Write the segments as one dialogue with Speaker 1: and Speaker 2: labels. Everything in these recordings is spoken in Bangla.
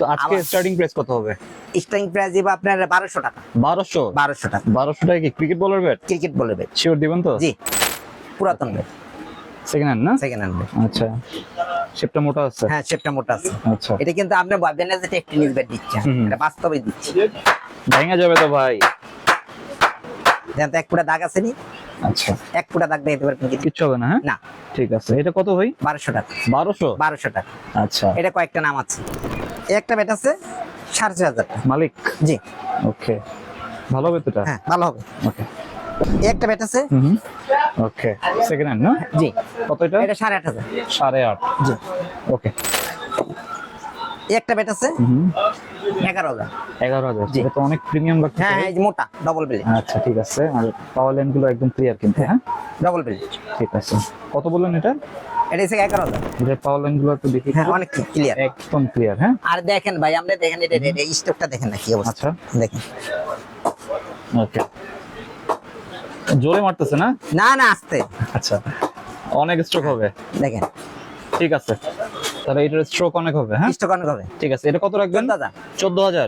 Speaker 1: তো আজকে স্টার্টিং প্রাইস কত হবে?
Speaker 2: স্টার্টিং প্রাইস দিব আপনার বারোশো টাকা।
Speaker 1: বারোশো?
Speaker 2: বারোশো টাকা।
Speaker 1: বারোশো টাকা কি ক্রিকেট বলার ব্যাট
Speaker 2: ক্রিকেট বলে বেট
Speaker 1: শিওর দিবেন তো?
Speaker 2: জি। পুরাতন বেট
Speaker 1: সেকেন্ড হ্যান্ড না?
Speaker 2: সেকেন্ড হ্যান্ড
Speaker 1: আচ্ছা। শেপটা মোটা আছে?
Speaker 2: হ্যাঁ শেপটা মোটা আছে।
Speaker 1: আচ্ছা।
Speaker 2: এটা কিন্তু আপনি ভাববেন না যে টেকনিক দিচ্ছে। এটা বাস্তবে দিচ্ছে।
Speaker 1: ভেঙে যাবে তো ভাই।
Speaker 2: এক ফুটা দাগ আছে নি?
Speaker 1: আচ্ছা।
Speaker 2: এক ফুটা দাগ দেখতে পারবেন
Speaker 1: কিচ্ছু হবে না হ্যাঁ?
Speaker 2: না।
Speaker 1: ঠিক আছে। এটা কত ভাই?
Speaker 2: বারোশো টাকা।
Speaker 1: বারোশো?
Speaker 2: বারোশো টাকা।
Speaker 1: আচ্ছা।
Speaker 2: এটা কয়েকটা নাম আছে। একটা বেট আছে সাড়ে ছয় হাজার
Speaker 1: মালিক?
Speaker 2: জি।
Speaker 1: ওকে। ভালো হবে তো
Speaker 2: হ্যাঁ ভালো হবে।
Speaker 1: ওকে।
Speaker 2: একটা বেট আছে।
Speaker 1: হুম ওকে। সেকেন্ড হ্যান্ড না?
Speaker 2: জি।
Speaker 1: কত এটা?
Speaker 2: এটা সাড়ে আট হাজার।
Speaker 1: সাড়ে আট।
Speaker 2: জি।
Speaker 1: ওকে।
Speaker 2: একটা বেট আছে
Speaker 1: হুম
Speaker 2: এগারো হাজার।
Speaker 1: এগারো হাজার।
Speaker 2: জি।
Speaker 1: এটা তো অনেক প্রিমিয়াম লাগছে
Speaker 2: হ্যাঁ এই মোটা ডবল বেলি
Speaker 1: আচ্ছা ঠিক আছে। আর পাওয়ারগুলো একদম ক্লিয়ার কিন্তু হ্যাঁ?
Speaker 2: ডবল বেলি
Speaker 1: ঠিক আছে। কত বললেন এটা?
Speaker 2: এটা হচ্ছে এগারো হাজার
Speaker 1: এটা পাওয়ার লাইনগুলো একটু দেখি
Speaker 2: হ্যাঁ অনেক ক্লিয়ার
Speaker 1: একদম ক্লিয়ার হ্যাঁ?
Speaker 2: আর দেখেন ভাই আমরা দেখেন এটা স্টকটা দেখেন না কি অবস্থা।
Speaker 1: আচ্ছা।
Speaker 2: দেখেন।
Speaker 1: ওকে। জোরে মারতেছে না?
Speaker 2: না না আসতে।
Speaker 1: আচ্ছা। অনেক স্ট্রোক হবে।
Speaker 2: দেখেন।
Speaker 1: ঠিক আছে। তাহলে এটার স্ট্রোক অনেক হবে হ্যাঁ?
Speaker 2: স্টক অনেক হবে।
Speaker 1: ঠিক আছে। এটা কত রাখবেন?
Speaker 2: হাজার।
Speaker 1: চোদ্দ হাজার?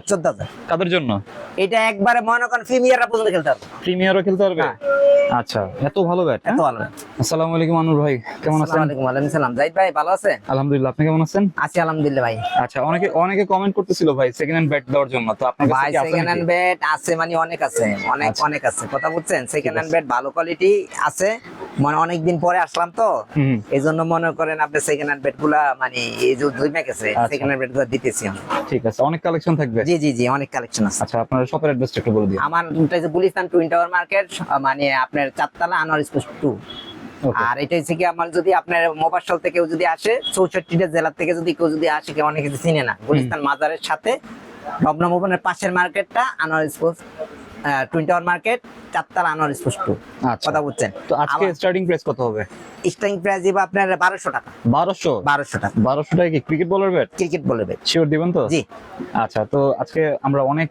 Speaker 1: কাদের জন্য?
Speaker 2: এটা একবারে মনে করেন প্রিমিয়াররা পর্যন্ত খেলতে হবে।
Speaker 1: প্রিমিয়ারও খেলতে পারবে?
Speaker 2: হ্যাঁ।
Speaker 1: আচ্ছা এত ভালো ব্যাট
Speaker 2: এত ভালো
Speaker 1: আসসালামু আলাইকুম আনুর ভাই কেমন আছেন?
Speaker 2: ওয়ালাইকুম জাহিদ ভাই ভালো আছেন
Speaker 1: আলহামদুলিল্লাহ আপনি কেমন আছেন?
Speaker 2: আছি আলহামদুলিল্লাহ ভাই।
Speaker 1: আচ্ছা অনেকে অনেকে কমেন্ট করতেছিল ভাই সেকেন্ড হ্যান্ড ব্যাট দেওয়ার জন্য তো আপনার কাছে
Speaker 2: ভাই
Speaker 1: কি আছে
Speaker 2: সেকেন্ড হ্যান্ড ব্যাট আছে মানে অনেক আছে অনেক
Speaker 1: আচ্ছা।
Speaker 2: অনেক আছে। কথা বুঝছেন? সেকেন্ড হ্যান্ড ব্যাট ভালো কোয়ালিটি আছে। মানে অনেক দিন পরে আসলাম তো। এই জন্য মনে করেন আপনি সেকেন্ড হ্যান্ড ব্যাটগুলা মানে এই যে দুই ম্যাক আছে। সেকেন্ড হ্যান্ড ব্যাটগুলো দিতেছি
Speaker 1: ঠিক আছে অনেক কালেকশন থাকবে?
Speaker 2: জি জি জি অনেক কালেকশন আছে।
Speaker 1: আচ্ছা আপনার শপের অ্যাড্রেসটা একটু বলে দিন।
Speaker 2: আমার এটা হচ্ছে গুলিস্তান টুইন টাওয়ার মার্কেট মানে আপনার চারতলা আনোয়ার স্পোর্টস টু আর এটা হচ্ছে কি আমার যদি আপনার মোবাসল থেকে যদি আসে চৌষট্টিটা জেলার থেকে যদি কেউ যদি আসে কেউ অনেকে চিনে না। গুলিস্তান মাজারের সাথে রবনা ভবনের পাশের মার্কেটটা Anwar sports twin tower market চারতলা আনোয়ার স্পোর্টস টু
Speaker 1: আচ্ছা।
Speaker 2: কথা বুঝছেন?
Speaker 1: তো আজকে স্টার্টিং প্রাইস কত হবে?
Speaker 2: স্টার্টিং প্রাইস দিব আপনার বারোশো টাকা।
Speaker 1: বারোশো?
Speaker 2: বারোশো টাকা।
Speaker 1: বারোশো টাকা কি ক্রিকেট বলার ব্যাট
Speaker 2: ক্রিকেট বলে বেট
Speaker 1: শিওর দিবেন তো?
Speaker 2: জি।
Speaker 1: আচ্ছা তো আজকে আমরা অনেক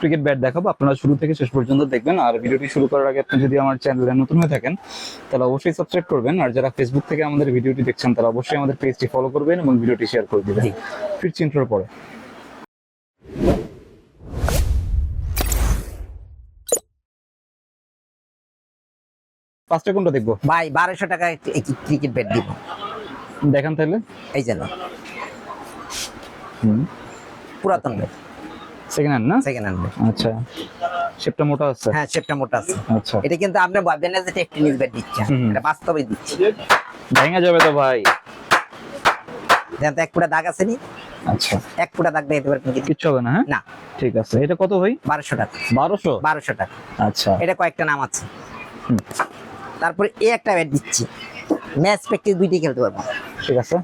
Speaker 1: ক্রিকেট ব্যাট দেখাবো। আপনারা শুরু থেকে শেষ পর্যন্ত দেখবেন। আর ভিডিওটি শুরু করার আগে আপনি যদি আমার চ্যানেলে নতুন হয়ে থাকেন তাহলে অবশ্যই সাবস্ক্রাইব করবেন। আর যারা ফেসবুক থেকে আমাদের ভিডিওটি দেখছেন তারা অবশ্যই আমাদের পেজটি ফলো করবেন এবং ভিডিওটি শেয়ার করে দিবেন। ফিরছি ইন্ট্রোর পরে। পাঁচটা কোনটা দেখব।
Speaker 2: ভাই বারোশো টাকা ক্রিকেট ব্যাট দিব।
Speaker 1: দেখান তাহলে
Speaker 2: এই জন্য পুরাতন ব্যাট
Speaker 1: সেকেন্ড হ্যান্ড না?
Speaker 2: সেকেন্ড হ্যান্ড
Speaker 1: আচ্ছা। শেপটা মোটা আছে?
Speaker 2: হ্যাঁ শেপটা মোটা আছে।
Speaker 1: আচ্ছা।
Speaker 2: এটা কিন্তু আপনি ভাববেন না যে টেকনিক ব্যাট দিচ্ছে। এটা বাস্তবে দিচ্ছে।
Speaker 1: ভেঙে যাবে তো ভাই।
Speaker 2: যেন তো এক ফুটা দাগ আছে নি?
Speaker 1: আচ্ছা।
Speaker 2: এক ফুটা দাগ দেখতে পারবেন
Speaker 1: কিচ্ছু হবে না হ্যাঁ?
Speaker 2: না।
Speaker 1: ঠিক আছে। এটা কত ভাই?
Speaker 2: বারোশো টাকা।
Speaker 1: বারোশো?
Speaker 2: বারোশো টাকা।
Speaker 1: আচ্ছা।
Speaker 2: এটা কয়েকটা নাম আছে।
Speaker 1: হুম।
Speaker 2: তারপরে এ একটা ব্যাট দিচ্ছি। ম্যাচ প্র্যাকটিস দুইটাই খেলতে পারব।
Speaker 1: ঠিক আছে।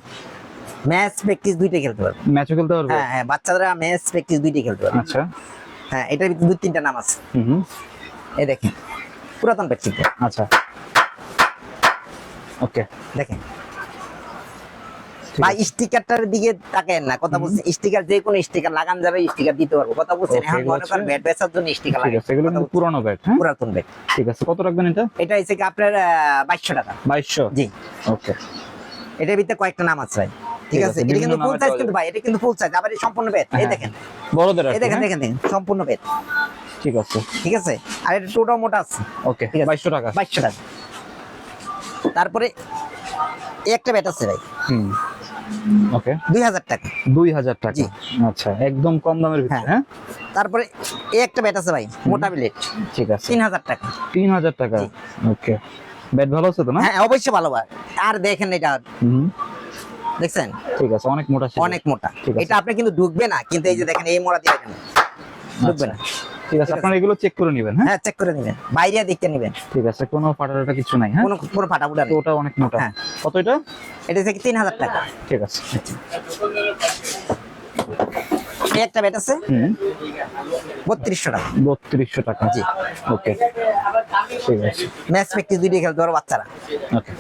Speaker 2: ম্যাচ প্র্যাকটিস দুইটাই খেলতে পারব।
Speaker 1: ম্যাচও খেলতে পারব?
Speaker 2: হ্যাঁ হ্যাঁ বাচ্চাদের ম্যাচ প্র্যাকটিস দুইটাই খেলতে পারবে।
Speaker 1: আচ্ছা।
Speaker 2: হ্যাঁ এটার ভিতরে দুই তিনটা নাম আছে।
Speaker 1: হুম
Speaker 2: এই দেখেন পুরাতন প্র্যাকটিস
Speaker 1: আচ্ছা। ওকে
Speaker 2: দেখেন। ভাই স্টিকারটার দিকে তাকায়েন না। কথা বলছেন স্টিকার যে কোনো স্টিকার লাগান যাবে স্টিকার দিতে পারব। কথা বলছেন এখন মনে করেন ব্যাট বেচার জন্য স্টিকার লাগে
Speaker 1: কিন্তু পুরনো ব্যাট হ্যাঁ?
Speaker 2: পুরাতন ব্যাট
Speaker 1: ঠিক আছে কত রাখবেন এটা?
Speaker 2: এটা হচ্ছে কি আপনার বাইশশো টাকা।
Speaker 1: বাইশশো?
Speaker 2: জি।
Speaker 1: ওকে
Speaker 2: এটার ভিতরে কয়েকটা নাম আছে ভাই। ঠিক আছে এটা কিন্তু ফুল সাইজ কিন্তু ভাই এটা কিন্তু ফুল সাইজ আবার সম্পূর্ণ বেড এই
Speaker 1: হ্যাঁ।
Speaker 2: দেখেন।
Speaker 1: বড়দের
Speaker 2: এই দেখেন
Speaker 1: হ্যাঁ?
Speaker 2: দেখেন দেখেন সম্পূর্ণ বেড
Speaker 1: ঠিক আছে।
Speaker 2: ঠিক আছে? আর এটা টোটাল মোটা আছে।
Speaker 1: ওকে। বাইশশো টাকা।
Speaker 2: বাইশশো টাকা। তারপরে একটা ব্যাট আছে ভাই।
Speaker 1: হুম। ওকে।
Speaker 2: দুই হাজার টাকা।
Speaker 1: দুই হাজার টাকা। আচ্ছা একদম কম দামের ভিতরে
Speaker 2: হ্যাঁ।
Speaker 1: হ্যাঁ?
Speaker 2: তারপরে এই একটা ব্যাট আছে ভাই মোটা ব্লেড।
Speaker 1: ঠিক আছে।
Speaker 2: তিন হাজার টাকা।
Speaker 1: তিন হাজার টাকা। ওকে। ব্যাট ভালো আছে তো না?
Speaker 2: হ্যাঁ অবশ্যই ভালো ভাই। আর দেখেন এটা।
Speaker 1: হুম।
Speaker 2: দেখছেন?
Speaker 1: ঠিক আছে অনেক মোটা।
Speaker 2: অনেক মোটা।
Speaker 1: ঠিক
Speaker 2: এটা আপনি কিন্তু ঢুকবে না কিন্তু এই যে দেখেন এই মোড়া দিয়ে দেখেন ঢুকবে না।
Speaker 1: ঠিক আছে আপনারা এগুলো চেক করে নেবেন হ্যাঁ?
Speaker 2: হ্যাঁ চেক করে নেবেন। বাইরে দেখতে নেবেন।
Speaker 1: ঠিক আছে কোনো ফাটাটা কিছু নাই হ্যাঁ?
Speaker 2: কোনো কোনো ফাটা ফুটা নেই
Speaker 1: ওটা অনেক মোটা।
Speaker 2: হ্যাঁ।
Speaker 1: কত এটা?
Speaker 2: এটা থেকে তিন হাজার টাকা।
Speaker 1: ঠিক আছে।
Speaker 2: একটা ব্যাট আছে। বত্রিশশো টাকা।
Speaker 1: বত্রিশশো টাকা
Speaker 2: জি।
Speaker 1: ওকে। ঠিক আছে।
Speaker 2: ম্যাচ প্র্যাকটিস দুইটাই খেলতে পারো বাচ্চারা।
Speaker 1: ওকে।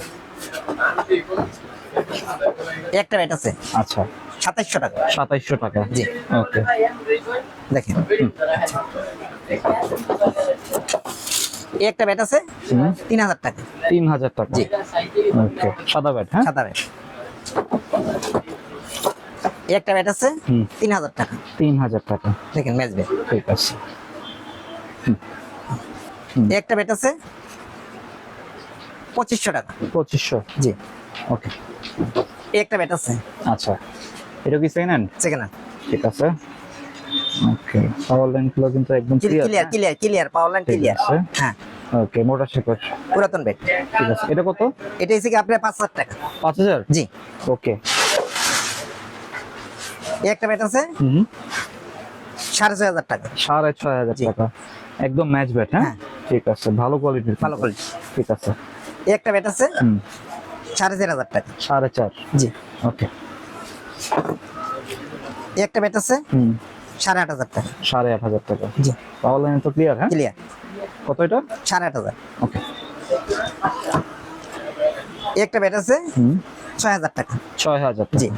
Speaker 2: একটা ব্যাট আছে।
Speaker 1: আচ্ছা।
Speaker 2: সাতাইশশো টাকা।
Speaker 1: সাতাইশশো টাকা।
Speaker 2: জি।
Speaker 1: ওকে।
Speaker 2: দেখেন। এই একটা ব্যাট আছে তিন হাজার টাকা।
Speaker 1: তিন হাজার টাকা।
Speaker 2: জি।
Speaker 1: ওকে। সাদা ব্যাট হ্যাঁ?
Speaker 2: সাদা ব্যাট এই একটা ব্যাট আছে। তিন হাজার টাকা।
Speaker 1: তিন হাজার টাকা।
Speaker 2: দেখেন ম্যাচ ব্যাট
Speaker 1: ঠিক আছে।
Speaker 2: একটা ব্যাট আছে পঁচিশশো টাকা।
Speaker 1: পঁচিশশো?
Speaker 2: জি।
Speaker 1: ওকে।
Speaker 2: একটা ব্যাট আছে।
Speaker 1: আচ্ছা। এটা কি সেকেন্ড হ্যান্ড
Speaker 2: সেকেন্ড
Speaker 1: ঠিক আছে। ওকে পাওয়ার লাইনগুলো কিন্তু একদম clear
Speaker 2: clear clear power line clear হ্যাঁ।
Speaker 1: ওকে মোটর শেকর
Speaker 2: পুরাতন ব্যাট।
Speaker 1: ঠিক আছে। এটা কত?
Speaker 2: এটা হচ্ছে কি আপনার পাঁচ হাজার টাকা।
Speaker 1: পাঁচ হাজার?
Speaker 2: জি।
Speaker 1: ওকে।
Speaker 2: একটা ব্যাট আছে।
Speaker 1: হুম
Speaker 2: সাড়ে ছয় হাজার টাকা।
Speaker 1: সাড়ে ছয় হাজার টাকা। একদম ম্যাচ ব্যাট হ্যাঁ?
Speaker 2: হ্যাঁ।
Speaker 1: ঠিক আছে। ভালো কোয়ালিটির
Speaker 2: ভালো কোয়ালিটি
Speaker 1: ঠিক আছে।
Speaker 2: একটা ব্যাট আছে। সাড়ে চার হাজার টাকা।
Speaker 1: সাড়ে চার।
Speaker 2: জি।
Speaker 1: ওকে।
Speaker 2: একটা ব্যাট আছে। সাড়ে আট হাজার টাকা।
Speaker 1: সাড়ে আট হাজার টাকা।
Speaker 2: জি।
Speaker 1: পাওয়ার লাইন তো ক্লিয়ার হ্যাঁ?
Speaker 2: ক্লিয়ার
Speaker 1: কত এটা?
Speaker 2: সাড়ে আট হাজার।
Speaker 1: ওকে।
Speaker 2: একটা ব্যাট আছে। ছয় হাজার টাকা।
Speaker 1: ছয় হাজার
Speaker 2: জি।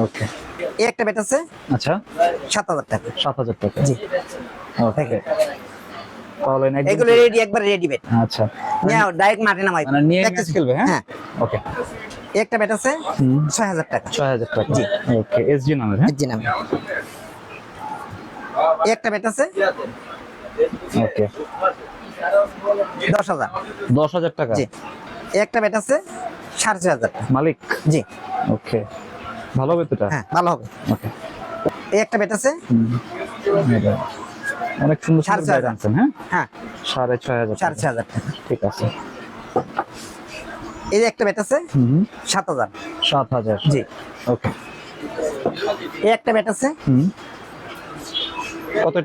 Speaker 1: ওকে।
Speaker 2: একটা ব্যাট আছে।
Speaker 1: আচ্ছা।
Speaker 2: সাত হাজার টাকা।
Speaker 1: সাত হাজার টাকা।
Speaker 2: জি।
Speaker 1: ওকে। একদম
Speaker 2: এগুলো রেডি একবার রেডি ব্যাট
Speaker 1: আচ্ছা।
Speaker 2: নিয়ে ডাইরেক্ট মাঠে নামাই।
Speaker 1: মানে নিয়ে খেলবে হ্যাঁ?
Speaker 2: হ্যাঁ
Speaker 1: ওকে
Speaker 2: একটা ব্যাট আছে
Speaker 1: হুম।
Speaker 2: ছয় হাজার টাকা।
Speaker 1: ছয় হাজার টাকা।
Speaker 2: জি।
Speaker 1: ওকে এসজি নামের হ্যাঁ?
Speaker 2: জি নামে একটা ব্যাট আছে
Speaker 1: ওকে
Speaker 2: দশ হাজার।
Speaker 1: দশ হাজার টাকা?
Speaker 2: জি। একটা ব্যাট আছে সাড়ে ছয় হাজার টাকা।
Speaker 1: মালিক?
Speaker 2: জি।
Speaker 1: ওকে ভালো হবে তো
Speaker 2: হ্যাঁ ভালো হবে।
Speaker 1: ওকে
Speaker 2: একটা ব্যাট আছে
Speaker 1: অনেক সুন্দর
Speaker 2: সাড়ে
Speaker 1: সুন্দর। আনছেন হ্যাঁ?
Speaker 2: হ্যাঁ।
Speaker 1: সাড়ে ছয় হাজার
Speaker 2: সাড়ে। ছয় হাজার
Speaker 1: ঠিক আছে।
Speaker 2: এই যে একটা ব্যাট আছে সাত হাজার।
Speaker 1: সাত হাজার।
Speaker 2: জি।
Speaker 1: ওকে।
Speaker 2: এই একটা ব্যাট আছে
Speaker 1: হুম। কত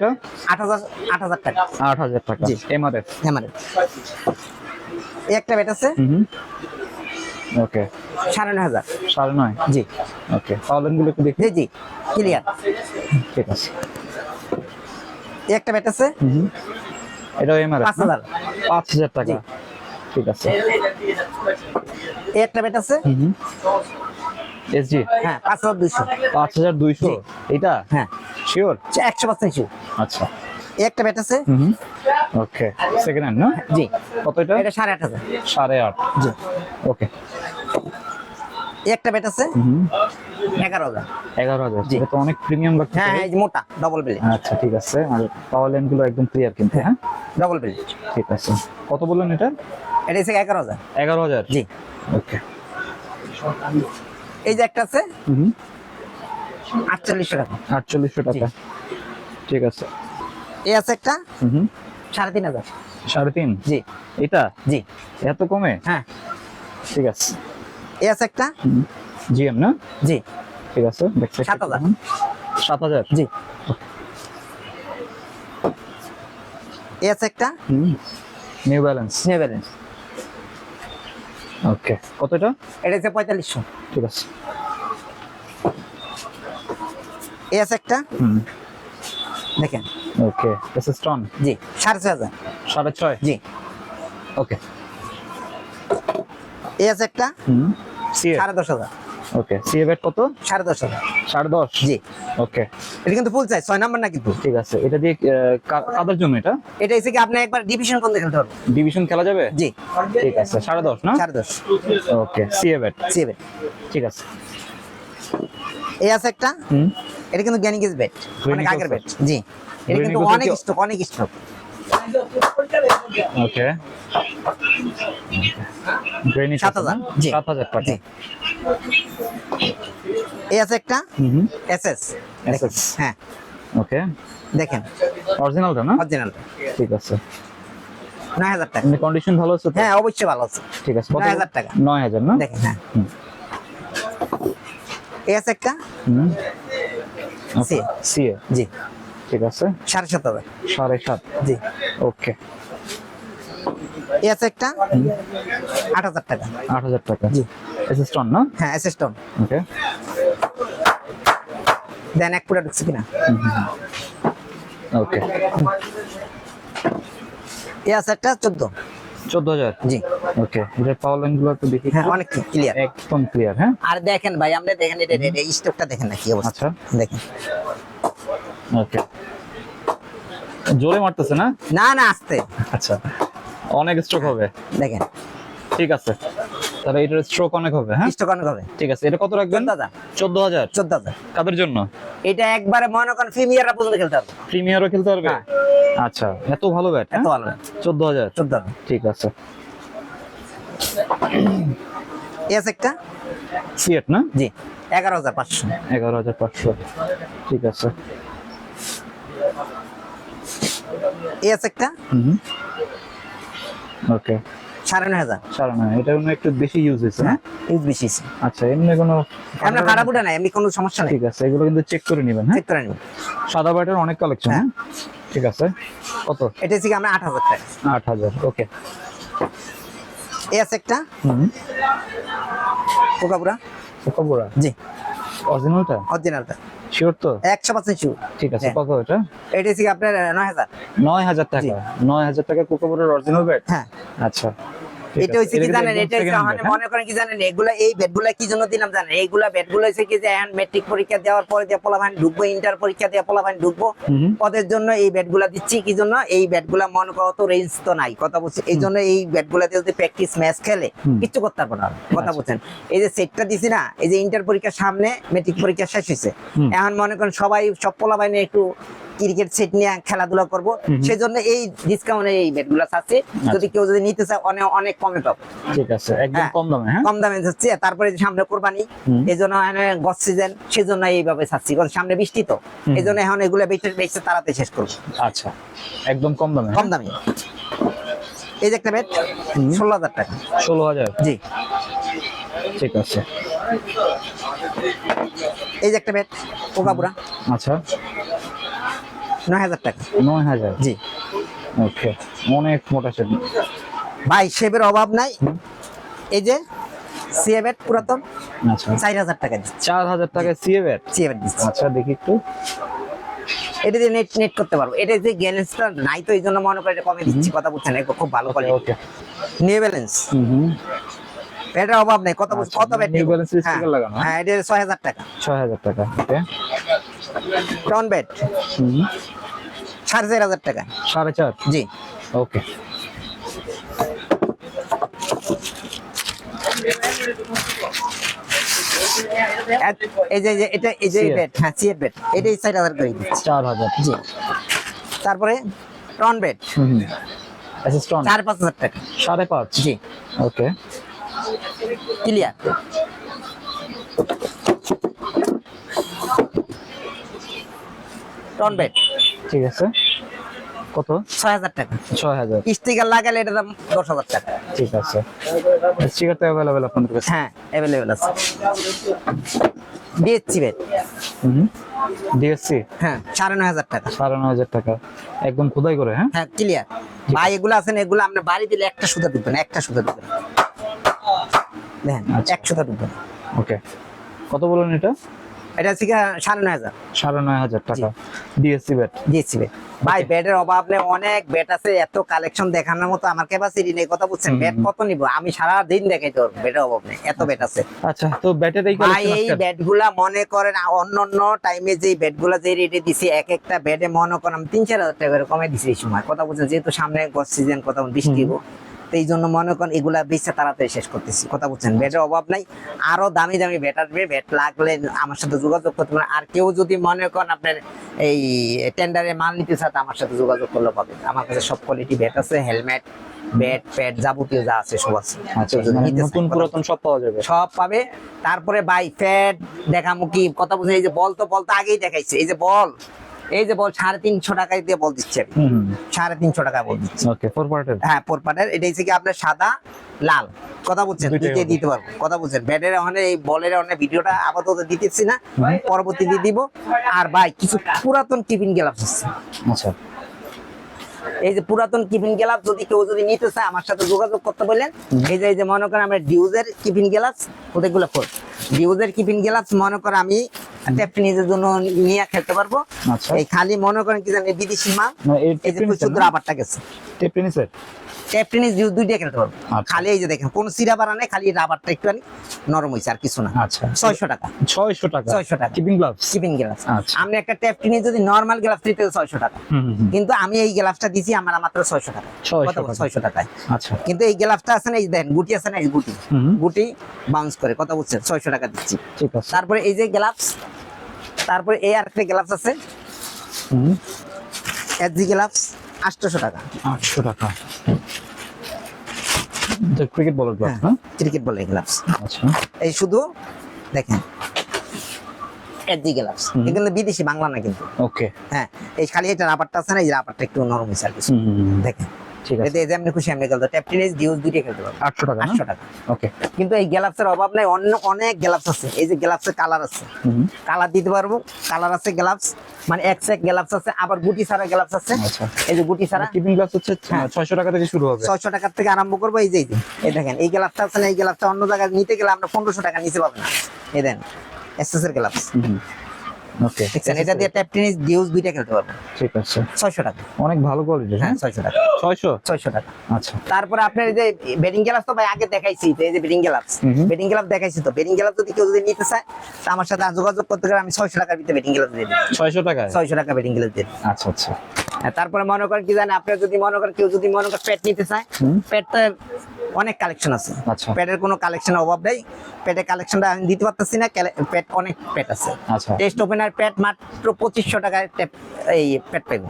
Speaker 2: আট হাজার আট হাজার টাকা।
Speaker 1: আট হাজার টাকা।
Speaker 2: জি।
Speaker 1: এমআরএফ
Speaker 2: হ্যামারের এই একটা ব্যাট আছে
Speaker 1: ওকে।
Speaker 2: সাড়ে নয় হাজার।
Speaker 1: সাড়ে নয়?
Speaker 2: জি।
Speaker 1: ওকে। পাওয়ারগুলো একটু দেখি।
Speaker 2: জি জি। ক্লিয়ার
Speaker 1: ঠিক আছে।
Speaker 2: একটা ব্যাট আছে?
Speaker 1: এটাও এমআরএফ
Speaker 2: পাঁচ হাজার।
Speaker 1: পাঁচ হাজার টাকা। ঠিক আছে।
Speaker 2: এই একটা ব্যাট আছে?
Speaker 1: এসজি
Speaker 2: হ্যাঁ পাঁচ হাজার দুইশো।
Speaker 1: পাঁচ হাজার দুইশো?
Speaker 2: জি।
Speaker 1: এটা
Speaker 2: হ্যাঁ।
Speaker 1: শিওর
Speaker 2: একশো পার্সেন্ট শিউ
Speaker 1: আচ্ছা।
Speaker 2: একটা ব্যাট আছে?
Speaker 1: ওকে সেকেন্ড হ্যান্ড না?
Speaker 2: জি।
Speaker 1: কত এটা?
Speaker 2: এটা সাড়ে আট হাজার।
Speaker 1: সাড়ে আট।
Speaker 2: জি।
Speaker 1: ওকে
Speaker 2: একটা ব্যাট আছে। এগারো হাজার।
Speaker 1: এগারো হাজার। তো অনেক প্রিমিয়াম লাগছে
Speaker 2: হ্যাঁ হ্যাঁ এই মোটা ডবল বেলি
Speaker 1: আচ্ছা ঠিক আছে। আর পাওয়ার লাইনগুলো একদম ক্লিয়ার কিন্তু হ্যাঁ?
Speaker 2: ডবল বেলি
Speaker 1: ঠিক আছে। কত বললেন এটা?
Speaker 2: এটা হচ্ছে এগারো হাজার।
Speaker 1: এগারো হাজার?
Speaker 2: জি।
Speaker 1: ওকে।
Speaker 2: এই যে একটা আছে
Speaker 1: হুম।
Speaker 2: আটচল্লিশশো টাকা।
Speaker 1: আটচল্লিশশো টাকা। ঠিক আছে।
Speaker 2: এই আছে একটা সাড়ে তিন হাজার।
Speaker 1: সাড়ে তিন?
Speaker 2: জি।
Speaker 1: এটা?
Speaker 2: জি।
Speaker 1: এত কমে?
Speaker 2: হ্যাঁ।
Speaker 1: ঠিক আছে।
Speaker 2: আছে একটা?
Speaker 1: জিএম না?
Speaker 2: জি।
Speaker 1: ঠিক আছে দেখতে
Speaker 2: সাত হাজার।
Speaker 1: সাত হাজার?
Speaker 2: জি। আছে একটা?
Speaker 1: New balance
Speaker 2: new balance
Speaker 1: okay কত এটা?
Speaker 2: হচ্ছে পঁয়তাল্লিশশো।
Speaker 1: ঠিক আছে।
Speaker 2: আছে একটা? দেখেন।
Speaker 1: ওকে এস এস টন
Speaker 2: জি সাড়ে ছয় হাজার।
Speaker 1: সাড়ে ছয়?
Speaker 2: জি।
Speaker 1: ওকে
Speaker 2: এই আছে একটা? সাড়ে দশ হাজার।
Speaker 1: ওকে সিএ ব্যাট কত?
Speaker 2: সাড়ে দশ হাজার।
Speaker 1: সাড়ে দশ?
Speaker 2: জি।
Speaker 1: ওকে
Speaker 2: এটা কিন্তু ফুল চাই ছয় নাম্বার না কিন্তু?
Speaker 1: ঠিক আছে এটা দিয়ে কাদের জন্য এটা?
Speaker 2: এটা হচ্ছে কি আপনি একবার ডিভিশন কোন খেলতে পারবেন
Speaker 1: ডিভিশন খেলা যাবে?
Speaker 2: জি।
Speaker 1: ঠিক আছে সাড়ে দশ না?
Speaker 2: সাড়ে দশ।
Speaker 1: ওকে সিএ ব্যাট
Speaker 2: সিএবে
Speaker 1: ঠিক আছে।
Speaker 2: এই আছে একটা?
Speaker 1: হুম।
Speaker 2: এটা কিন্তু জ্ঞানী গেজ ব্যাট অনেক আগের ব্যাট জি। এটা কিন্তু অনেক স্টক অনেক স্টক
Speaker 1: ওকে। গ্রেনি
Speaker 2: সাত হাজার, জি।
Speaker 1: সাত হাজার টাকা
Speaker 2: জি। এই আছে একটা?
Speaker 1: হুম
Speaker 2: এসএস।
Speaker 1: SS
Speaker 2: হ্যাঁ।
Speaker 1: ওকে।
Speaker 2: দেখেন।
Speaker 1: অরিজিনালটা না?
Speaker 2: অরিজিনাল
Speaker 1: ঠিক আছে।
Speaker 2: নয় হাজার টাকা।
Speaker 1: এমনি কন্ডিশন ভালো আছে
Speaker 2: হ্যাঁ অবশ্যই ভালো আছে।
Speaker 1: ঠিক আছে কত
Speaker 2: 9,000 টাকা।
Speaker 1: নয় হাজার না?
Speaker 2: দেখেন হ্যাঁ। এই আছে একটা?
Speaker 1: হুম।
Speaker 2: সি
Speaker 1: সিএ
Speaker 2: জি।
Speaker 1: ঠিক আছে?
Speaker 2: সাড়ে সাত হাজার
Speaker 1: সাড়ে সাত?
Speaker 2: জি।
Speaker 1: ওকে।
Speaker 2: এই আছে একটা? আট হাজার টাকা।
Speaker 1: আট হাজার টাকা।
Speaker 2: জি।
Speaker 1: এসএস টন না?
Speaker 2: হ্যাঁ অ্যাসিস্টন
Speaker 1: ওকে।
Speaker 2: দেন এক পুরা ঢুকছে কিনা?
Speaker 1: ওকে।
Speaker 2: এই আছে একটা চোদ্দ।
Speaker 1: চোদ্দ হাজার?
Speaker 2: জি।
Speaker 1: ওকে। এটার পাওয়ার লাইনগুলো একটু দেখি
Speaker 2: হ্যাঁ অনেক ক্লিয়ার
Speaker 1: একদম ক্লিয়ার হ্যাঁ?
Speaker 2: আর দেখেন ভাই আপনি দেখেন এটা এটা স্টকটা দেখেন না কি অবস্থা।
Speaker 1: আচ্ছা।
Speaker 2: দেখেন।
Speaker 1: ওকে জোরে মারতেছে না?
Speaker 2: না না আসতে।
Speaker 1: আচ্ছা। অনেক স্ট্রোক হবে।
Speaker 2: দেখেন।
Speaker 1: ঠিক আছে। তাহলে এটার স্ট্রোক অনেক হবে হ্যাঁ?
Speaker 2: স্টক অনেক হবে।
Speaker 1: ঠিক আছে। এটা কত রাখবেন?
Speaker 2: হাজার।
Speaker 1: চোদ্দ হাজার। কাদের জন্য?
Speaker 2: এটা একবারে মনে করেন প্রিমিয়াররা পর্যন্ত খেলতে হবে।
Speaker 1: প্রিমিয়ারও খেলতে পারবে?
Speaker 2: হ্যাঁ।
Speaker 1: আচ্ছা এত ভালো ব্যাট
Speaker 2: এত ভালো
Speaker 1: চোদ্দ হাজার।
Speaker 2: চোদ্দ হাজার।
Speaker 1: ঠিক আছে।
Speaker 2: এস একটা?
Speaker 1: সিএট না?
Speaker 2: জি। এগারো হাজার পাঁচশো।
Speaker 1: এগারো পাঁচশো আছে
Speaker 2: একটা?
Speaker 1: হুম ওকে।
Speaker 2: সাড়ে নয় হাজার।
Speaker 1: সারা না এটা একটু বেশি ইউজ হয়েছে
Speaker 2: হ্যাঁ
Speaker 1: হ্যাঁ
Speaker 2: ইউজ বেশি
Speaker 1: আচ্ছা এমনি কোনো
Speaker 2: এমনি খারাপ নাই এমনি কোনো সমস্যা নেই।
Speaker 1: ঠিক আছে এগুলো কিন্তু চেক করে নেবেন হ্যাঁ?
Speaker 2: চেক করে নিন
Speaker 1: সাদা ব্যাটের অনেক কালেকশন
Speaker 2: হ্যাঁ।
Speaker 1: হ্যাঁ। ঠিক আছে। কত?
Speaker 2: এটা হচ্ছে কি আমরা আট হাজার টাকা।
Speaker 1: আট হাজার ওকে।
Speaker 2: এস একটা?
Speaker 1: হুম।
Speaker 2: কোকাপুরা
Speaker 1: কবরা
Speaker 2: জি।
Speaker 1: অরিজিনালটা
Speaker 2: অরিজিনালটা
Speaker 1: শিওর তো?
Speaker 2: একশো পার্সেন্ট শিওর
Speaker 1: ঠিক আছে
Speaker 2: হ্যাঁ।
Speaker 1: কত এটা?
Speaker 2: এটা আপনার নয় হাজার।
Speaker 1: নয় হাজার টাকা। নয় হাজার টাকা কোকোবরের অরিজিনাল ব্যাট
Speaker 2: হ্যাঁ।
Speaker 1: আচ্ছা।
Speaker 2: এটা হচ্ছে কি জানেন এটা হচ্ছে মানে করেন কি জানেন এগুলা এই বেডগুলা কি জন্য দিলাম জানেন? এইগুলা বেডগুলো হচ্ছে কি যে মেট্রিক পরীক্ষা দেওয়ার পরে যে পোলাভান ঢুকবো ইন্টার পরীক্ষা পোলাভান ঢুকবো। ওদের জন্য এই ব্যাটগুলা দিচ্ছি কি জন্য? এই ব্যাটগুলা মনে করো অত রেঞ্জ তো নাই কথা বলছি। এই জন্য এই যদি প্র্যাকটিস ম্যাচ খেলে। কিচ্ছু করতে পারব না কথা
Speaker 1: আচ্ছা।
Speaker 2: বলছেন। এই যে সেটটা দিছি না এই যে ইন্টার পরীক্ষার সামনে মেট্রিক পরীক্ষা শেষ হয়েছে এখন মনে করেন সবাই সব পোলাবাইনে একটু ক্রিকেট সেট নিয়ে খেলাধুলা করব।
Speaker 1: হুম।
Speaker 2: সেজন্য এই ডিসকাউন্টে এই ব্যাটগুলা চাচ্ছি। যদি কেউ যদি নিতে চায় অনেক অনেক কমে পাবো।
Speaker 1: ঠিক আছে একদম
Speaker 2: হ্যাঁ।
Speaker 1: কম দামে হ্যাঁ?
Speaker 2: কম দামে যাচ্ছে। তারপরে যে সামনে কোরবানি। এই জন্য গছ সিজন সেজন্য এইভাবে চাচ্ছি। কারণ সামনে বৃষ্টি তো। এই জন্য এখন এগুলো বেচে বেচে তাড়াতাড়ি শেষ করব।
Speaker 1: আচ্ছা একদম কম দামে
Speaker 2: কম দামে। এই যে একটা বেড ষোলো হাজার টাকা।
Speaker 1: ষোলো হাজার?
Speaker 2: জি।
Speaker 1: ঠিক আছে।
Speaker 2: এই যে একটা বেড পোকাপুরা
Speaker 1: আচ্ছা।
Speaker 2: নয় হাজার টাকা।
Speaker 1: নয় হাজার?
Speaker 2: জি।
Speaker 1: ওকে অনেক মোটা সেট
Speaker 2: ভাই শেপের অভাব নাই। এই যে সিএ বেড পুরাতন
Speaker 1: আচ্ছা।
Speaker 2: চার হাজার টাকা দিচ্ছি।
Speaker 1: চার হাজার টাকায় সিএ ব্যাট
Speaker 2: সিএ বেড দিচ্ছি।
Speaker 1: আচ্ছা দেখি একটু।
Speaker 2: এটা দিয়ে নেট নেট করতে পারব। এটা যে গ্যালেন্সটা নাই তো এই জন্য মনে করে এটা কমে দিচ্ছি। কথা বলছেন খুব ভালো কোয়ালিটি
Speaker 1: ওকে।
Speaker 2: নিউ ব্যালেন্স
Speaker 1: হুম।
Speaker 2: এটার অভাব নেই কত
Speaker 1: আচ্ছা,
Speaker 2: কত ব্যাট
Speaker 1: New Balance sticker লাগানো,
Speaker 2: হ্যাঁ? এটা ছয় হাজার টাকা।
Speaker 1: ছয় হাজার টাকা ওকে।
Speaker 2: টন ব্যাট সাড়ে চার হাজার টাকা।
Speaker 1: সাড়ে চার?
Speaker 2: জি।
Speaker 1: ওকে।
Speaker 2: এই যে এটা এই যে। ব্যাট হ্যাঁ ব্যাট এটাই চার হাজার করে
Speaker 1: চার হাজার।
Speaker 2: জি। তারপরে টন
Speaker 1: বেড
Speaker 2: চার পাঁচ হাজার টাকা।
Speaker 1: সাড়ে পাঁচ?
Speaker 2: জি।
Speaker 1: ওকে।
Speaker 2: ক্লিয়ার টন ব্যাট
Speaker 1: ঠিক আছে। কত?
Speaker 2: ছয় হাজার টাকা।
Speaker 1: ছয় হাজার
Speaker 2: স্টিকার লাগালে এটা দাম দশ হাজার টাকা।
Speaker 1: ঠিক আছে। স্টিকার তো অ্যাভেলেবেল আপনাদের কাছে?
Speaker 2: হ্যাঁ অ্যাভেলেবেল আছে। দিয়েছি ব্যাট
Speaker 1: হুম। ডিএসসি
Speaker 2: হ্যাঁ সাড়ে নয় হাজার টাকা।
Speaker 1: সাড়ে নয় হাজার টাকা। একদম খোদাই করে হ্যাঁ?
Speaker 2: হ্যাঁ ক্লিয়ার ভাই এগুলো আছেন এগুলো আপনার বাড়ি দিলে একটা সুতা ঢুকবে না একটা সুতা ঢুকবে না। দেখেন
Speaker 1: আচ্ছা।
Speaker 2: ঢুকবে
Speaker 1: ওকে। কত বলুন এটা?
Speaker 2: এটা হচ্ছে সাড়ে নয় হাজার।
Speaker 1: সাড়ে নয় হাজার টাকা। ডিএসসি ব্যাট
Speaker 2: দিয়েছি ব্যাট ভাই ব্যাটের অভাব নেই অনেক ব্যাট আছে এত কালেকশন দেখানোর মতো আমার ক্যাপাসিটি নেই কথা বুঝছেন
Speaker 1: হুম।
Speaker 2: ব্যাট কত নিব? আমি সারা দিন দেখাই তোর ব্যাটের অভাব নেই এত ব্যাট আছে।
Speaker 1: আচ্ছা তো ব্যাটের এই
Speaker 2: ভাই এই ব্যাটগুলা মনে করেন অন্য অন্য টাইমে যে ব্যাটগুলা যে রেটে দিছি এক একটা ব্যাটে মনে করেন তিন চার হাজার টাকা করে কমে দিছি এই সময়। কথা বলছেন যেহেতু সামনে গছ সিজন কথা বলছেন, বৃষ্টি এই জন্য মনে করেন এগুলা বেচে তাড়াতাড়ি শেষ করতেছি। কথা বলছেন ব্যাটের অভাব নাই। আরও দামি দামি ব্যাট আসবে। ব্যাট লাগলে আমার সাথে যোগাযোগ করতে পারেন। আর কেউ যদি মনে করেন আপনার এই টেন্ডারে মাল নিতে চান আমার সাথে যোগাযোগ করলে পাবেন। আমার কাছে সব কোয়ালিটি ব্যাট আছে। হেলমেট ব্যাট প্যাড যাবতীয় যা আছে সব আছে।
Speaker 1: আচ্ছা মানে
Speaker 2: নিতে চায়,
Speaker 1: নতুন পুরাতন সব পাওয়া যাবে।
Speaker 2: সব পাবে। তারপরে বাই ফ্যাট দেখামুখি কথা বলছে এই যে বল তো বল তো আগেই দেখাইছে। এই যে বল। এই যে বল সাড়ে তিনশো টাকা দিয়ে বল দিচ্ছে। সাড়ে তিনশো টাকা বল দিচ্ছে।
Speaker 1: ওকে ফোর পার্টের
Speaker 2: হ্যাঁ এটা হচ্ছে কি আপনার সাদা লাল। কথা বলছেন?
Speaker 1: দুইটাই
Speaker 2: দিতে পারব। কথা বলছেন? ব্যাটের অনেক এই বলের অনেক ভিডিওটা আপাতত দিতেছি না। পরবর্তীতে দিব। আর ভাই কিছু পুরাতন টিফিন গেলাম আছে।
Speaker 1: আচ্ছা।
Speaker 2: এই যে পুরাতন টিফিন গ্লাস যদি কেউ যদি নিতে চায় আমার সাথে যোগাযোগ করতে বললেন এই যে এই যে মনে করেন আমরা ডিউজের টিফিন গ্লাস ওদেরগুলো ফোর ডিউজের টিফিন গ্লাস মনে করেন আমি নিজের জন্য নিয়ে খেলতে পারব।
Speaker 1: আচ্ছা।
Speaker 2: এই খালি মনে করেন কি জানি বিদেশি মাল।
Speaker 1: এই
Speaker 2: যে প্রচুর আবারটা গেছে।
Speaker 1: টেপ টেনিসের
Speaker 2: টেনিস দুইটা খেলতে পারব।
Speaker 1: আচ্ছা।
Speaker 2: খালি এই যে দেখেন কোন সিরা বাড়া নেই খালি রাবারটা একটু নরম হয়েছে আর কিছু না।
Speaker 1: আচ্ছা।
Speaker 2: ছয়শো টাকা।
Speaker 1: ছয়শো টাকা।
Speaker 2: 600 টাকা।
Speaker 1: কিপিং গ্লাভস
Speaker 2: গ্লাস
Speaker 1: আচ্ছা।
Speaker 2: আপনি একটা টেনিস যদি নর্মাল গ্লাস দিতে ছয়শো টাকা। কিন্তু আমি এই গ্লাভসটা দিছি আমার মাত্র ছয়শো টাকা।
Speaker 1: 600 টাকা।
Speaker 2: ছয়শো টাকায়।
Speaker 1: আচ্ছা।
Speaker 2: কিন্তু এই গ্লাভসটা আছে না এই দেখেন গুটি আছে না এই গুটি। গুটি বাউন্স করে কথা বুঝছেন ছয়শো টাকা দিচ্ছি।
Speaker 1: ঠিক আছে।
Speaker 2: তারপরে এই যে গ্লাভস তারপরে এই আরেকটা গ্লাভস আছে।
Speaker 1: হুম।
Speaker 2: এসজি গ্লাভস আটশোশো টাকা।
Speaker 1: আটশো টাকা। ক্রিকেট বলার গ্লাভস না?
Speaker 2: ক্রিকেট বলে গ্লাভস
Speaker 1: আচ্ছা।
Speaker 2: এই শুধু দেখেন এসজি গ্লাভস এগুলো বিদেশি বাংলা না কিন্তু।
Speaker 1: ওকে
Speaker 2: হ্যাঁ এই খালি এটা রাবারটা আছে না এই রাবারটা একটু নরম হিসাবে আর কিছু দেখেন।
Speaker 1: ঠিক আছে।
Speaker 2: এতে যেমনি খুশি আমি খেলতে ট্যাপ টেনিস ডিউজ দুইটা খেলতে পারব
Speaker 1: আটশো টাকা
Speaker 2: আটশো টাকা।
Speaker 1: ওকে
Speaker 2: কিন্তু এই গ্লাভসের অভাব নাই অন্য অনেক গ্লাভস আছে। এই যে গ্লাভসের কালার আছে। কালার দিতে পারব। কালার আছে গ্লাভস মানে এক সেক গ্লাভস আছে আবার গুটি ছাড়া গ্লাভস আছে। এই যে গুটি
Speaker 1: হচ্ছে টাকা থেকে শুরু হবে।
Speaker 2: ছয়শো টাকার থেকে আরম্ভ করব এই যে এই দেখেন এই গ্লাভসটা আছে না এই গ্লাভসটা অন্য জায়গায় নিতে গেলে আমরা পনেরোশো টাকা নিচে পাবো না। এই দেন এসএসের গ্লাভস
Speaker 1: ওকে
Speaker 2: দেখছেন এটা দিয়ে ট্যাপ টেনিস ডিউজ দুইটা খেলতে পারব
Speaker 1: ঠিক আছে।
Speaker 2: ছয়শো টাকা।
Speaker 1: অনেক ভালো কোয়ালিটির
Speaker 2: হ্যাঁ ছয়শো টাকা।
Speaker 1: ছয়শো?
Speaker 2: ছয়শো টাকা।
Speaker 1: আচ্ছা।
Speaker 2: তারপরে আপনার এই যে বেডিং গ্লাভস তো ভাই আগে দেখাইছি এই যে বেডিং গ্লাভস
Speaker 1: হুম হুম।
Speaker 2: বেডিং গ্লাভস দেখাইছি তো। বেডিং গ্লাভস যদি কেউ যদি নিতে চায় তা আমার সাথে যোগাযোগ করতে গেলে আমি ছয়শো টাকার ভিতরে বেডিং গ্লাভস দিয়ে দিই
Speaker 1: ছয়শো টাকায়?
Speaker 2: ছয়শো টাকা বেডিং গ্লাভস দিয়ে
Speaker 1: আচ্ছা আচ্ছা।
Speaker 2: হ্যাঁ, তারপরে মনে করেন কি জানেন আপনার যদি মনে করেন কেউ যদি মনে করেন পেট নিতে চায়
Speaker 1: হুম।
Speaker 2: প্যাটটা অনেক কালেকশন আছে।
Speaker 1: আচ্ছা।
Speaker 2: প্যাটের কোনো কালেকশনের অভাব নেই। প্যাটের কালেকশনটা আমি দিতে পারতেছি না প্যাট অনেক প্যাট আছে।
Speaker 1: আচ্ছা।
Speaker 2: টেস্ট ওপেনার প্যাট মাত্র পঁচিশশো টাকায় এই প্যাট পাইব।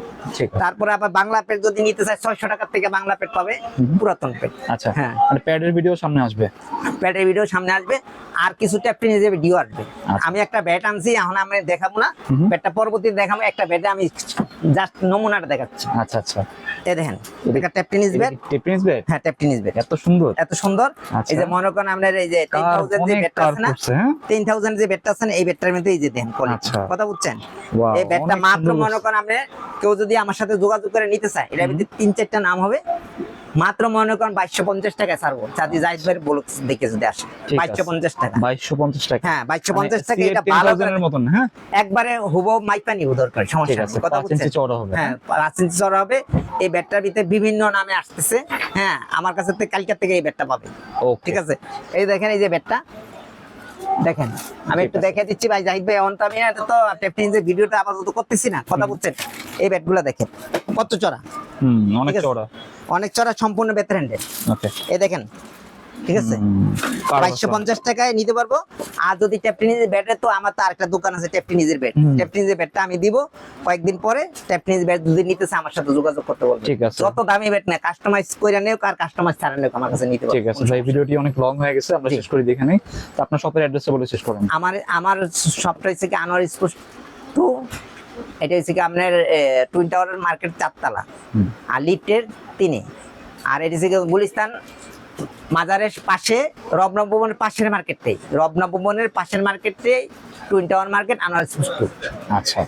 Speaker 2: তারপরে আবার বাংলা প্যাট যদি নিতে চায় ছয়শো টাকার থেকে বাংলা প্যাট পাবে পুরাতন প্যাট
Speaker 1: আচ্ছা
Speaker 2: হ্যাঁ।
Speaker 1: মানে প্যাডের ভিডিও সামনে আসবে?
Speaker 2: প্যাডের ভিডিও সামনে আসবে আর কিছু ট্যাপ নিয়ে যাবে ডিও আসবে।
Speaker 1: আচ্ছা।
Speaker 2: আমি একটা ব্যাট আনছি এখন আমি দেখাবো না। ব্যাটটা পরবর্তীতে দেখাবো একটা ব্যাটে আমি জাস্ট নমুনাটা দেখাচ্ছি।
Speaker 1: আচ্ছা আচ্ছা।
Speaker 2: এ দেখেন এটা হ্যাঁ
Speaker 1: এত সুন্দর।
Speaker 2: এত সুন্দর।
Speaker 1: আচ্ছা।
Speaker 2: এই যে মনে করেন আপনার এই যে টেন
Speaker 1: কার
Speaker 2: থাউজেন্ড যে
Speaker 1: অনেক
Speaker 2: ব্যাটটা আছে না
Speaker 1: করছে হ্যাঁ?
Speaker 2: টেন থাউজেন্ড যে আছে এই ব্যাটটার মধ্যে এই যে দেখেন
Speaker 1: আচ্ছা।
Speaker 2: কথা বুঝছেন? এই ব্যাটটা
Speaker 1: অনেক
Speaker 2: মাত্র মনে করেন আপনি কেউ যদি আমার সাথে যোগাযোগ করে নিতে চায় এটার ভিতরে তিন চারটা নাম হবে। মাত্র মনে করেন বাইশশো পঞ্চাশ টাকা ছাড়বো। চাঁদি জাহিদ ভাইয়ের বলুক দেখে যদি আসে। বাইশশো পঞ্চাশ টাকা।
Speaker 1: বাইশশো পঞ্চাশ টাকা।
Speaker 2: হ্যাঁ বাইশশো পঞ্চাশ
Speaker 1: মানে
Speaker 2: টাকা এটা ভালো করে
Speaker 1: 10,000 এর মতন হ্যাঁ?
Speaker 2: একবারে হুবো মাইপা নিব দরকার সমস্যা
Speaker 1: আছে
Speaker 2: কথা
Speaker 1: বলছেন? হবে।
Speaker 2: হ্যাঁ পাঁচ ইঞ্চি চড়া হবে। এই ব্যাটটার ভিতরে বিভিন্ন নামে আসতেছে। হ্যাঁ আমার কাছে কালকার থেকে এই ব্যাটটা পাবে।
Speaker 1: ও
Speaker 2: ঠিক আছে? এই দেখেন এই যে ব্যাটটা। দেখেন আমি একটু দেখে দিচ্ছি ভাই জাহিদ ভাই এখন তো আমি এটা তো টেপটিনের ভিডিওটা আপাতত করতেছি না কথা বলছেন। এই ব্যাটগুলো দেখেন কত চড়া?
Speaker 1: হুম অনেক চড়া।
Speaker 2: অনেক চড়া সম্পূর্ণ বেতার হ্যান্ডেল
Speaker 1: ওকে।
Speaker 2: এই দেখেন ঠিক আছে? বাইশশো পঞ্চাশ টাকায় নিতে পারব। আর যদি ট্যাপটিনিজের ব্যাটের তো আমার তো আরেকটা দোকান আছে ট্যাপটিনিজের ব্যাট ট্যাপটিনিজের ব্যাটটা আমি দিব। কয়েকদিন পরে ট্যাপটিনিজ ব্যাট যদি নিতেছে আমার সাথে যোগাযোগ করতে বলব।
Speaker 1: ঠিক আছে।
Speaker 2: যত দামি ব্যাট না কাস্টমাইজ করে নেও আর কাস্টমাইজ ছাড়া নেও আমার কাছে নিতে পারব।
Speaker 1: ঠিক আছে ভাই ভিডিওটি অনেক লং হয়ে গেছে আমরা শেষ করি দেখে নেই। তো আপনার শপের অ্যাড্রেসটা বলে শেষ করেন।
Speaker 2: আমার আমার সবটা হচ্ছে কি আনোয়ার স্পোর্টস টু এটা হচ্ছে কি আপনার টুইন টাওয়ারের মার্কেট চারতলা। আর লিফটের তিনে। আর এটা হচ্ছে গুলিস্তান মাজারের পাশে রবনব ভবনের পাশের মার্কেটটাই। রবনব ভবনের পাশের মার্কেটটাই twin tower market Anwar sports two
Speaker 1: আচ্ছা।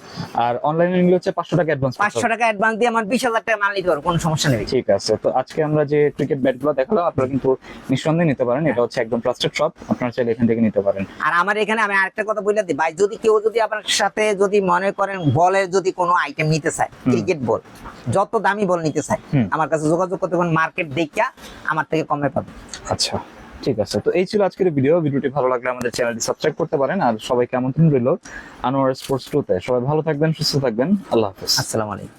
Speaker 1: আর অনলাইনে নিলে হচ্ছে পাঁচশো টাকা অ্যাডভান্স
Speaker 2: পাঁচশো টাকা অ্যাডভান্স দিয়ে আমার বিশ হাজার টাকা মাল নিতে পারব কোনো সমস্যা নেই।
Speaker 1: ঠিক আছে। তো আজকে আমরা যে ক্রিকেট ব্যাটগুলো দেখালাম আপনারা কিন্তু নিঃসন্দেহে নিতে পারেন। এটা হচ্ছে একদম ট্রাস্টেড শপ আপনারা চাইলে এখান থেকে নিতে পারেন।
Speaker 2: আর আমার এখানে আমি আরেকটা কথা বলে দিই ভাই যদি কেউ যদি আপনার সাথে যদি মনে করেন বলের যদি কোনো আইটেম নিতে চায় ক্রিকেট বল যত দামি বল নিতে
Speaker 1: চাই
Speaker 2: আমার কাছে যোগাযোগ করতে পারেন মার্কেট দেখিয়া আমার থেকে কমে পাবে।
Speaker 1: আচ্ছা ঠিক আছে। তো এই ছিল আজকের ভিডিও ভিডিওটি ভালো লাগলে আমাদের চ্যানেলটি সাবস্ক্রাইব করতে পারেন। আর সবাইকে আমন্ত্রণ রইল আনোয়ার স্পোর্টস টুতে সবাই ভালো থাকবেন সুস্থ থাকবেন। আল্লাহ হাফেজ।
Speaker 2: আসসালামু আলাইকুম।